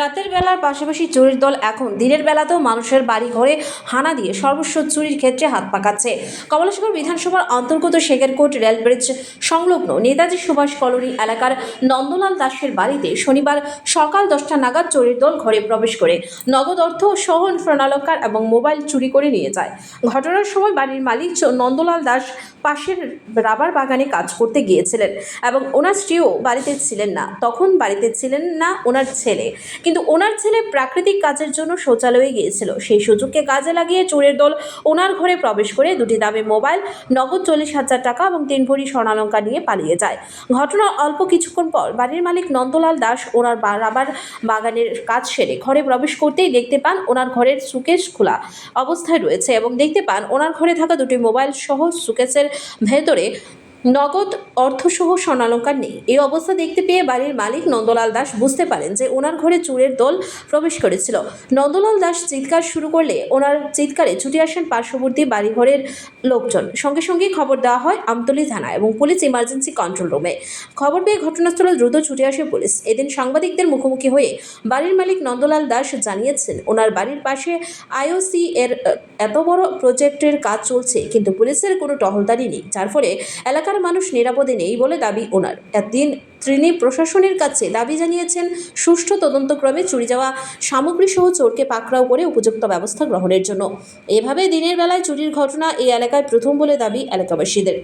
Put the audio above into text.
রাতের বেলার পাশাপাশি চুরির দল এখন দিনের বেলাতেও মানুষের বাড়ি ঘরে হানা দিয়ে সর্বস্ব চুরির ক্ষেত্রে হাত পাকাচ্ছে। কমলেশ্বর বিধানসভার অন্তর্গত শেখেরকোট রেল ব্রিজ সংলগ্ন নেতাজি সুভাষ কলোনি এলাকার নন্দলাল দাসের বাড়িতে শনিবার সকাল দশটা নাগাদ চোরের দল ঘরে প্রবেশ করে। নগদ অর্থ সহ স্বর্ণালঙ্কার এবং মোবাইল চুরি করে নিয়ে যায়। ঘটনার সময় বাড়ির মালিক নন্দলাল দাস পাশের রাবার বাগানে কাজ করতে গিয়েছিলেন এবং ওনার স্ত্রীও বাড়িতে ছিলেন না। তখন বাড়িতে ছিলেন না ওনার ছেলে। কিন্তু ওনার ছেলে প্রাকৃতিক কাজের জন্য শৌচালয়ে গিয়েছিল। সেই সুযোগকে কাজে লাগিয়ে চোরের দল ওনার ঘরে প্রবেশ করে দুটি দামে মোবাইল, নগদ চল্লিশ হাজার টাকা এবং তিন ভরি স্বর্ণালঙ্কার নিয়ে পালিয়ে যায়। ঘটনার অল্প কিছুক্ষণ পর বাড়ির মালিক নন্দলাল দাস ওনার রাবার বাগানের কাজ সেরে ঘরে প্রবেশ করতেই দেখতে পান ওনার ঘরের সুকেশ খোলা অবস্থায় রয়েছে এবং দেখতে পান ওনার ঘরে থাকা দুটি মোবাইল সহ সুকেশের ভেতরে নগদ অর্থসহ স্বর্ণালঙ্কার নেই। এই অবস্থা দেখতে পেয়ে বাড়ির মালিক নন্দলাল দাস বুঝতে পারেন যে ওনার ঘরে চোরের দল প্রবেশ করেছিল। নন্দলাল দাস চিৎকার শুরু করলে ওনার চিৎকারে ছুটে আসেন পার্শ্ববর্তী বাড়িঘরের লোকজন। সঙ্গে সঙ্গে খবর দেওয়া হয় আমতলী থানা এবং পুলিশ ইমার্জেন্সি কন্ট্রোল রুমে। খবর পেয়ে ঘটনাস্থলে দ্রুত ছুটে আসে পুলিশ। এদিন সাংবাদিকদের মুখোমুখি হয়ে বাড়ির মালিক নন্দলাল দাস জানিয়েছেন, ওনার বাড়ির পাশে আইওসি এর, এত বড় প্রজেক্টের কাজ চলছে, কিন্তু পুলিশের কোনো টহলদারি নেই। যার ফলে এলাকার মানুষ নিরাপদে নেই বলে দাবি ওনার। একদিন তিনি প্রশাসনের কাছে দাবি জানিয়েছেন, সুষ্ঠু তদন্তক্রমে চুরি যাওয়া সামগ্রী সহ চোরকে পাকড়াও করে উপযুক্ত ব্যবস্থা গ্রহণের জন্য। এভাবে দিনের বেলায় চুরির ঘটনা এই এলাকায় প্রথম বলে দাবি এলাকাবাসীদের।